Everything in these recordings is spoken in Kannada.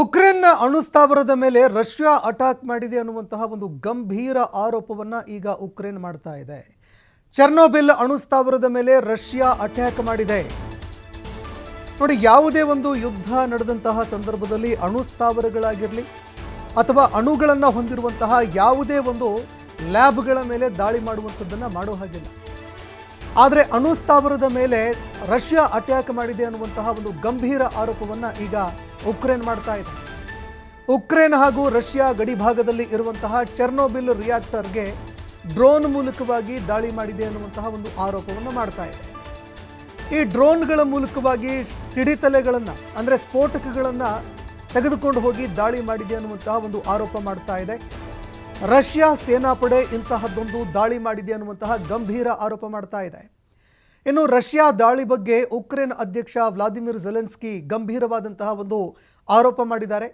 ಉಕ್ರೇನ್ನ ಅಣುಸ್ಥಾವರದ ಮೇಲೆ ರಷ್ಯಾ ಅಟ್ಯಾಕ್ ಮಾಡಿದೆ ಅನ್ನುವಂತಹ ಒಂದು ಗಂಭೀರ ಆರೋಪವನ್ನ ಈಗ ಉಕ್ರೇನ್ ಮಾಡ್ತಾ ಇದೆ. ಚರ್ನೋಬಿಲ್ ಅಣುಸ್ಥಾವರದ ಮೇಲೆ ರಷ್ಯಾ ಅಟ್ಯಾಕ್ ಮಾಡಿದೆ. ನೋಡಿ, ಯಾವುದೇ ಒಂದು ಯುದ್ಧ ನಡೆದಂತಹ ಸಂದರ್ಭದಲ್ಲಿ ಅಣುಸ್ಥಾವರಗಳಾಗಿರಲಿ ಅಥವಾ ಅಣುಗಳನ್ನು ಹೊಂದಿರುವಂತಹ ಯಾವುದೇ ಒಂದು ಲ್ಯಾಬ್ಗಳ ಮೇಲೆ ದಾಳಿ ಮಾಡುವಂಥದ್ದನ್ನು ಮಾಡೋ ಹಾಗಿಲ್ಲ. ಆದರೆ ಅಣುಸ್ಥಾವರದ ಮೇಲೆ ರಷ್ಯಾ ಅಟ್ಯಾಕ್ ಮಾಡಿದೆ ಅನ್ನುವಂತಹ ಒಂದು ಗಂಭೀರ ಆರೋಪವನ್ನು ಈಗ ಉಕ್ರೇನ್ ಮಾಡ್ತಾ ಇದೆ. ಉಕ್ರೇನ್ ಹಾಗೂ ರಷ್ಯಾ ಗಡಿಭಾಗದಲ್ಲಿ ಇರುವಂತಹ ಚೆರ್ನೋಬಿಲ್ ರಿಯಾಕ್ಟರ್ಗೆ ಡ್ರೋನ್ ಮೂಲಕವಾಗಿ ದಾಳಿ ಮಾಡಿದೆ ಅನ್ನುವಂತಹ ಒಂದು ಆರೋಪವನ್ನು ಮಾಡ್ತಾ ಇದೆ. ಈ ಡ್ರೋನ್ಗಳ ಮೂಲಕವಾಗಿ ಸಿಡಿತಲೆಗಳನ್ನು, ಅಂದರೆ ಸ್ಫೋಟಕಗಳನ್ನು ತೆಗೆದುಕೊಂಡು ಹೋಗಿ ದಾಳಿ ಮಾಡಿದೆ ಅನ್ನುವಂತಹ ಒಂದು ಆರೋಪ ಮಾಡ್ತಾ ಇದೆ. ರಷ್ಯಾ ಸೇನಾಪಡೆ ಇಂತಹದ್ದೊಂದು ದಾಳಿ ಮಾಡಿದೆ ಅನ್ನುವಂತಹ ಗಂಭೀರ ಆರೋಪ ಮಾಡ್ತಾ ಇದೆ. ಇನ್ನು ರಷ್ಯಾ ದಾಳಿ ಬಗ್ಗೆ ಉಕ್ರೇನ್ ಅಧ್ಯಕ್ಷ ವ್ಲಾದಿಮಿರ್ ಜೆಲೆನ್ಸ್ಕಿ ಗಂಭೀರವಾದಂತಹ ಒಂದು ಆರೋಪ ಮಾಡಿದ್ದಾರೆ.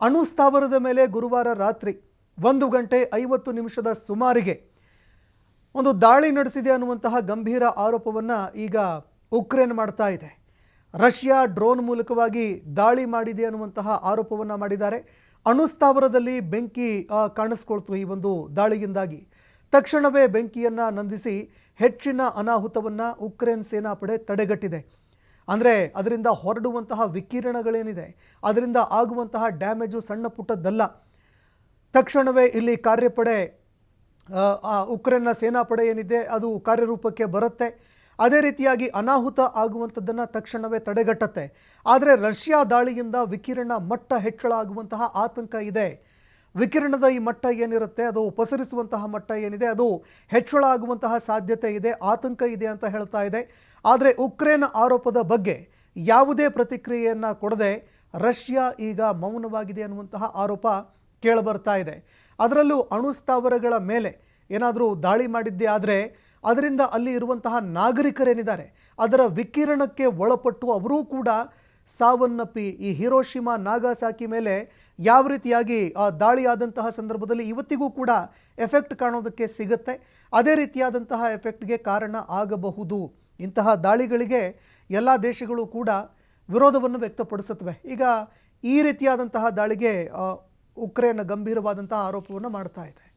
ಅಣು ಸ್ಥಾವರದ ಮೇಲೆ ಗುರುವಾರ ರಾತ್ರಿ ಒಂದು ಗಂಟೆ ಐವತ್ತು ನಿಮಿಷದ ಸುಮಾರಿಗೆ ಒಂದು ದಾಳಿ ನಡೆಸಿದೆ ಅನ್ನುವಂತಹ ಗಂಭೀರ ಆರೋಪವನ್ನು ಈಗ ಉಕ್ರೇನ್ ಮಾಡ್ತಾ ಇದೆ. ರಷ್ಯಾ ಡ್ರೋನ್ ಮೂಲಕವಾಗಿ ದಾಳಿ ಮಾಡಿದೆ ಅನ್ನುವಂತಹ ಆರೋಪವನ್ನು ಮಾಡಿದ್ದಾರೆ. ಅಣುಸ್ಥಾವರದಲ್ಲಿ ಬೆಂಕಿ ಕಾಣಿಸ್ಕೊಳ್ತು ಈ ಒಂದು ದಾಳಿಯಿಂದಾಗಿ. ತಕ್ಷಣವೇ ಬೆಂಕಿಯನ್ನು ನಂದಿಸಿ ಹೆಚ್ಚಿನ ಅನಾಹುತವನ್ನು ಉಕ್ರೇನ್ ಸೇನಾಪಡೆ ತಡೆಗಟ್ಟಿದೆ. ಅಂದರೆ ಅದರಿಂದ ಹೊರಡುವಂತಹ ವಿಕಿರಣಗಳೇನಿದೆ, ಅದರಿಂದ ಆಗುವಂತಹ ಡ್ಯಾಮೇಜು ಸಣ್ಣ ಪುಟ್ಟದ್ದಲ್ಲ. ತಕ್ಷಣವೇ ಇಲ್ಲಿ ಕಾರ್ಯಪಡೆ ಉಕ್ರೇನ್ನ ಸೇನಾಪಡೆ ಏನಿದೆ, ಅದು ಕಾರ್ಯರೂಪಕ್ಕೆ ಬರುತ್ತೆ. ಅದೇ ರೀತಿಯಾಗಿ ಅನಾಹುತ ಆಗುವಂಥದ್ದನ್ನು ತಕ್ಷಣವೇ ತಡೆಗಟ್ಟತ್ತೆ. ಆದರೆ ರಷ್ಯಾ ದಾಳಿಯಿಂದ ವಿಕಿರಣ ಮಟ್ಟ ಹೆಚ್ಚಳ ಆಗುವಂತಹ ಆತಂಕ ಇದೆ. ವಿಕಿರಣದ ಈ ಮಟ್ಟ ಏನಿರುತ್ತೆ, ಅದು ಪಸರಿಸುವಂತಹ ಮಟ್ಟ ಏನಿದೆ, ಅದು ಹೆಚ್ಚಳ ಆಗುವಂತಹ ಸಾಧ್ಯತೆ ಇದೆ, ಆತಂಕ ಇದೆ ಅಂತ ಹೇಳ್ತಾ ಇದೆ. ಆದರೆ ಉಕ್ರೇನ್ ಆರೋಪದ ಬಗ್ಗೆ ಯಾವುದೇ ಪ್ರತಿಕ್ರಿಯೆಯನ್ನು ಕೊಡದೆ ರಷ್ಯಾ ಈಗ ಮೌನವಾಗಿದೆ ಅನ್ನುವಂತಹ ಆರೋಪ ಕೇಳಬರ್ತಾ ಇದೆ. ಅದರಲ್ಲೂ ಅಣುಸ್ಥಾವರಗಳ ಮೇಲೆ ಏನಾದರೂ ದಾಳಿ ಮಾಡಿದ್ದೇ ಆದರೆ ಅದರಿಂದ ಅಲ್ಲಿ ಇರುವಂತಹ ನಾಗರಿಕರೇನಿದ್ದಾರೆ, ಅದರ ವಿಕಿರಣಕ್ಕೆ ಒಳಪಟ್ಟು ಅವರೂ ಕೂಡ ಸಾವನ್ನಪ್ಪಿ ಈ ಹಿರೋಶಿಮಾ ನಾಗಾಸಾಕಿ ಮೇಲೆ ಯಾವ ರೀತಿಯಾಗಿ, ಆ, ದಾಳಿಯಾದಂತಹ ಸಂದರ್ಭದಲ್ಲಿ ಇವತ್ತಿಗೂ ಕೂಡ ಎಫೆಕ್ಟ್ ಕಾಣೋದಕ್ಕೆ ಸಿಗುತ್ತೆ. ಅದೇ ರೀತಿಯಾದಂತಹ ಎಫೆಕ್ಟ್ಗೆ ಕಾರಣ ಆಗಬಹುದು. ಇಂತಹ ದಾಳಿಗಳಿಗೆ ಎಲ್ಲ ದೇಶಗಳು ಕೂಡ ವಿರೋಧವನ್ನು ವ್ಯಕ್ತಪಡಿಸುತ್ತವೆ. ಈಗ ಈ ರೀತಿಯಾದಂತಹ ದಾಳಿಗೆ ಉಕ್ರೇನ್ ಗಂಭೀರವಾದಂತಹ ಆರೋಪವನ್ನು ಮಾಡ್ತಾ ಇದೆ.